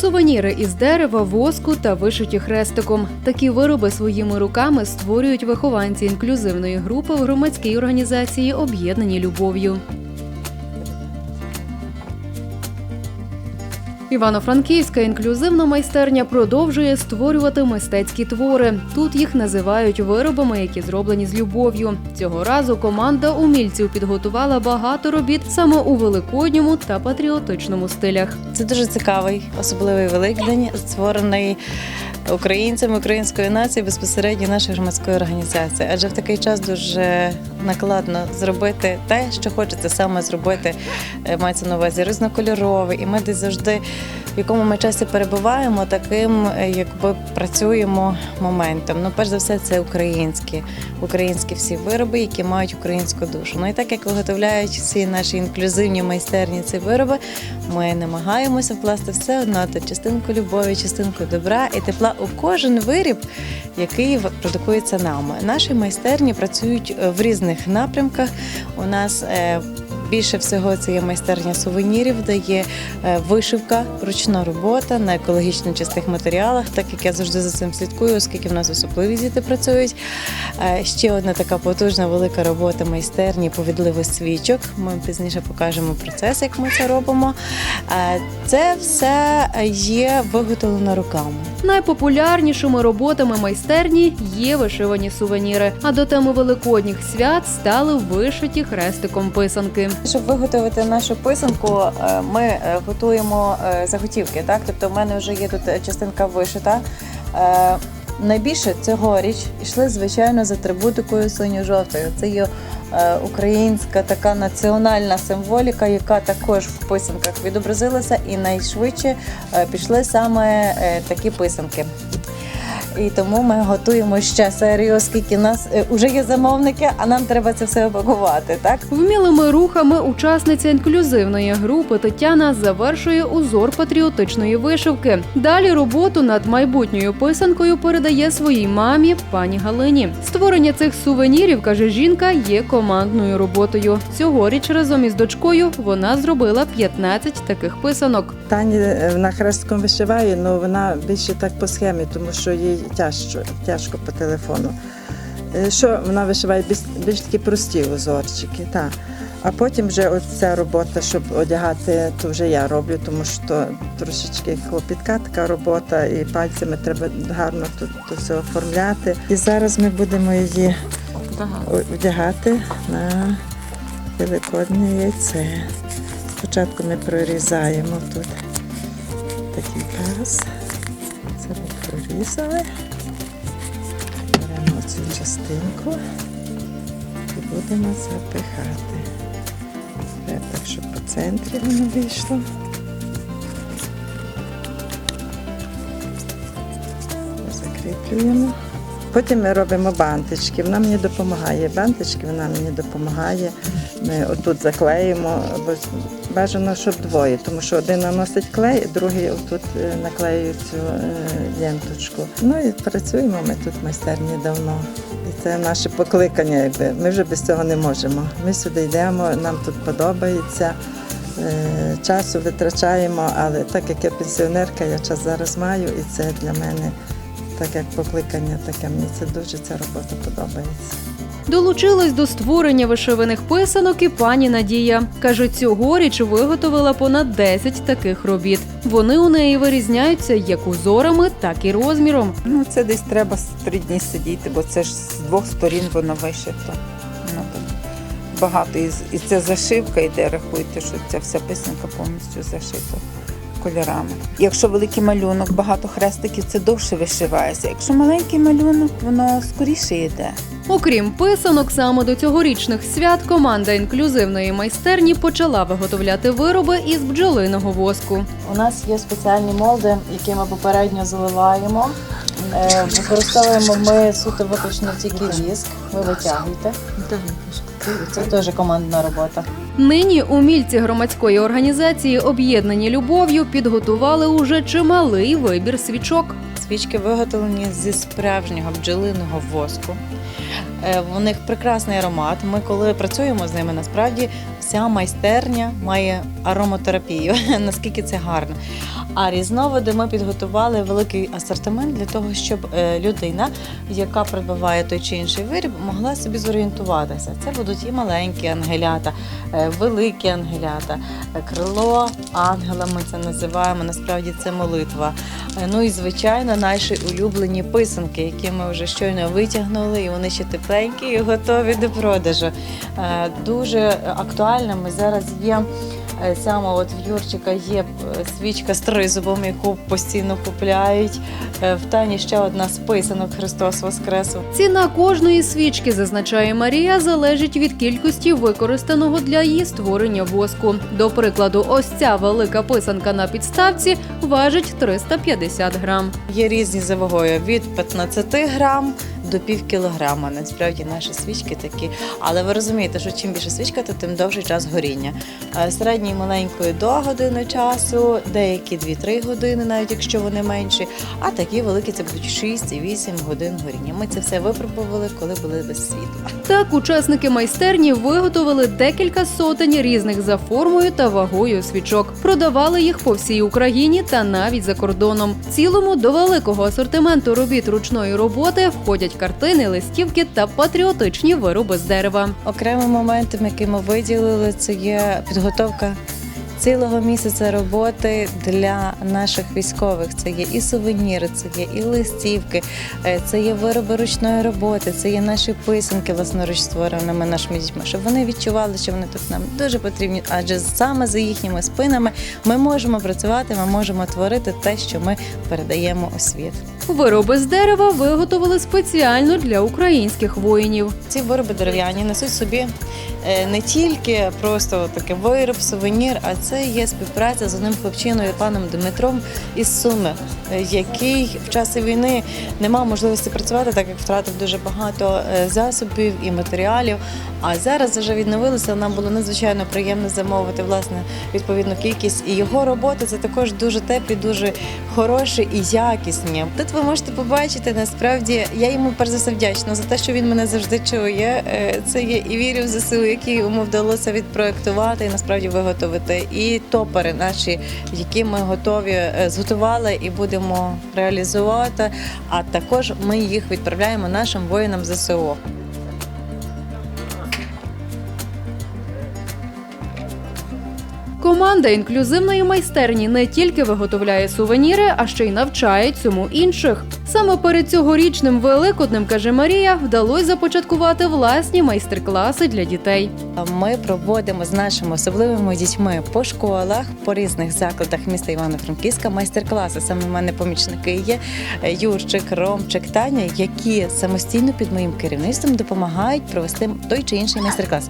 Сувеніри із дерева, воску та вишиті хрестиком. Такі вироби своїми руками створюють вихованці інклюзивної групи в громадській організації Об'єднані любов'ю. Івано-Франківська інклюзивна майстерня продовжує створювати мистецькі твори. Тут їх називають виробами, які зроблені з любов'ю. Цього разу команда умільців підготувала багато робіт саме у великодньому та патріотичному стилях. Це дуже цікавий, особливий великдень, створений українцями української нації безпосередньо нашої громадської організації. Адже в такий час дуже накладно зробити те, що хочеться саме зробити. е, Мається на увазі різнокольоровий, і ми десь завжди, в якому ми часі перебуваємо, таким е, якби працюємо моментом. Ну, перш за все, це українські, українські всі вироби, які мають українську душу. Ну і так як виготовляють всі наші інклюзивні майстерні ці вироби, ми намагаємося вкласти все одно то частинку любові, частинку добра і тепла у кожен виріб, який продукується нами. Наші майстерні працюють е, в різних напрямках. У нас е, Більше всього це є майстерня сувенірів, де є е, вишивка, ручна робота на екологічно чистих матеріалах, так як я завжди за цим слідкую, оскільки в нас особливі діти працюють. Е, Ще одна така потужна велика робота майстерні по відливу свічок. Ми пізніше покажемо процес, як ми це робимо. Е, Це все є виготовлено руками. Найпопулярнішими роботами майстерні є вишивані сувеніри. А до теми великодніх свят стали вишиті хрестиком писанки. Щоб виготовити нашу писанку, е, ми е, готуємо е, заготівки. Так, тобто, в мене вже є тут частинка вишита. Найбільше цьогоріч йшли, звичайно, з атрибутикою синьо-жовтою. Це є українська така національна символіка, яка також в писанках відобразилася, і найшвидше пішли саме такі писанки. І тому ми готуємо ще серію, оскільки нас вже є замовники, а нам треба це все опакувати. Так Вмілими рухами учасниця інклюзивної групи Тетяна завершує узор патріотичної вишивки. Далі роботу над майбутньою писанкою передає своїй мамі пані Галині. Створення цих сувенірів, каже жінка, є командною роботою. Цьогоріч разом із дочкою вона зробила 15 таких писанок. Тані е, вона хрестком вишиває, але вона більше так по схемі, тому що їй тяжко, тяжко по телефону. Е, Що вона вишиває більш, більш такі прості узорчики, так. А потім вже от ця робота, щоб одягати, то вже я роблю, тому що трошечки клопітка така робота, і пальцями треба гарно тут все оформляти. І зараз ми будемо її о- вдягати на великодне яйце. Спочатку ми прорізаємо тут такий паз. Це. Беремо цю частинку і будемо запихати. Так, щоб по центрі воно вийшло. Закріплюємо. Потім ми робимо бантички. Вона мені допомагає. Бантички вона мені допомагає. Ми отут заклеїмо, бо бажано, щоб двоє, тому що один наносить клей, другий отут е, наклеює цю е, ленточку. Ну і працюємо ми тут майстерні давно. І це наше покликання, якби ми вже без цього не можемо. Ми сюди йдемо, нам тут подобається. Е, Часу витрачаємо, але так як я пенсіонерка, я час зараз маю, і це для мене так як покликання таке. Мені це дуже ця робота подобається. Долучилась до створення вишиваних писанок і пані Надія. Каже, цьогоріч виготовила понад 10 таких робіт. Вони у неї вирізняються як узорами, так і розміром. Ну, це десь треба три дні сидіти, бо це ж з двох сторін воно вишито. Ну, так багато. І, і це зашивка йде, рахуйте, що ця вся писанка повністю зашита кольорами. Якщо великий малюнок, багато хрестиків, це довше вишивається. Якщо маленький малюнок, воно скоріше йде. Окрім писанок, саме до цьогорічних свят команда інклюзивної майстерні почала виготовляти вироби із бджолиного воску. У нас є спеціальні молди, які ми попередньо заливаємо. Е, Використовуємо ми суто виключно тільки віск. Ви витягуєте. Це теж командна робота. Нині умільці громадської організації, об'єднані любов'ю, підготували уже чималий вибір свічок. Свічки виготовлені зі справжнього бджолиного воску. Е, У них прекрасний аромат. Ми коли працюємо з ними, насправді вся майстерня має ароматерапію. Наскільки це гарно. А різновиди ми підготували великий асортимент для того, щоб е, людина, яка придбаває той чи інший виріб, могла собі зорієнтуватися. Це будуть і маленькі ангелята, е, великі ангелята, е, крило ангела. Ми це називаємо. Насправді це молитва. Ну і звичайно, наші улюблені писанки, які ми вже щойно витягнули, і вони ще тепленькі і готові до продажу. Дуже актуальними зараз є. е, Саме от в Юрчика є е, свічка з тризубом, яку постійно купляють. Е, В Тані ще одна з писанок Христос Воскрес. Ціна кожної свічки, зазначає Марія, залежить від кількості використаного для її створення воску. До прикладу, ось ця велика писанка на підставці важить 350 грам. Є різні за вагою від 15 грам до пів кілограма. Насправді наші свічки такі. Але ви розумієте, що чим більше свічка, то тим довший час горіння. Е, Середньої маленької до години часу, деякі 2-3 години, навіть якщо вони менші. А такі великі це будуть 6 і 8 годин горіння. Ми це все випробували, коли були без світла. Так, учасники майстерні виготовили декілька сотень різних за формою та вагою свічок. Продавали їх по всій Україні та навіть за кордоном. В цілому до великого асортименту робіт ручної роботи входять картини, листівки та патріотичні вироби з дерева. Окремим моментом, який ми виділили, це є підготовка цілого місяця роботи для наших військових. Це є і сувеніри, це є і листівки, е, це є вироби ручної роботи, це є наші писанки власноруч створеними нашими дітьми, щоб вони відчували, що вони тут нам дуже потрібні, адже саме за їхніми спинами ми можемо працювати, ми можемо творити те, що ми передаємо у світ. Вироби з дерева виготовили спеціально для українських воїнів. Ці вироби дерев'яні несуть собі е, не тільки просто такий вироб, сувенір, а це є співпраця з одним хлопчиною, паном Дмитром із Суми, е, який в часи війни не мав можливості працювати, так як втратив дуже багато е, засобів і матеріалів. А зараз вже відновилися. Нам було надзвичайно приємно замовити власне відповідну кількість. І його роботи це також дуже теплі, дуже хороші і якісні. Тут ви можете побачити насправді. Я йому перш за все вдячна за те, що він мене завжди чує. Е, Це є і вірю в ЗСУ, які йому вдалося відпроектувати і насправді виготовити. І топери наші, які ми готові е, зготували і будемо реалізувати. А також ми їх відправляємо нашим воїнам ЗСУ. Команда інклюзивної майстерні не тільки виготовляє сувеніри, а ще й навчає цьому інших. Саме перед цьогорічним великоднем, каже Марія, вдалося започаткувати власні майстер-класи для дітей. Ми проводимо з нашими особливими дітьми по школах, по різних закладах міста Івано-Франківська майстер-класи. Саме в мене помічники є Юрчик, Ромчик, Таня, які самостійно під моїм керівництвом допомагають провести той чи інший майстер-клас.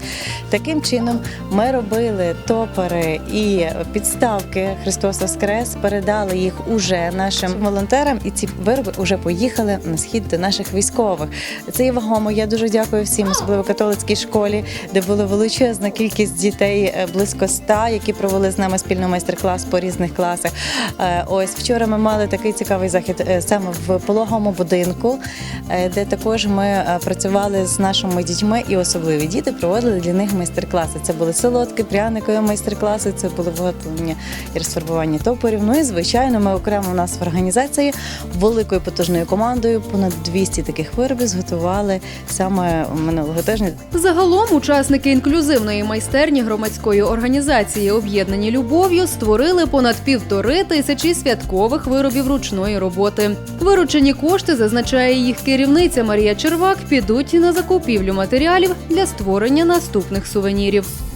Таким чином ми робили топери і підставки Христос Воскрес, передали їх уже нашим волонтерам, і ці вироби вже поїхали на схід до наших військових. Це є вагомо. Я дуже дякую всім, особливо католицькій школі, де була величезна кількість дітей, е, близько ста, які провели з нами спільний майстер-клас по різних класах. Е, Ось вчора ми мали такий цікавий захід е, саме в пологовому будинку, де також ми працювали з нашими дітьми, і особливі діти проводили для них майстер-класи. Це були солодкі, пряникові майстер-класи, це було виготовлення і розфарбування топорів. Ну і звичайно, ми окремо у нас в організації великою потужною командою понад 200 таких виробів зготували саме минулого тижня. Загалом учасники інклюзивної майстерні громадської організації Об'єднані любов'ю створили понад півтори тисячі святкових виробів ручної роботи. Виручені кошти, зазначає їх керівниця Марія Червак, підуть на закупівлю матеріалів для створення наступних сувенірів.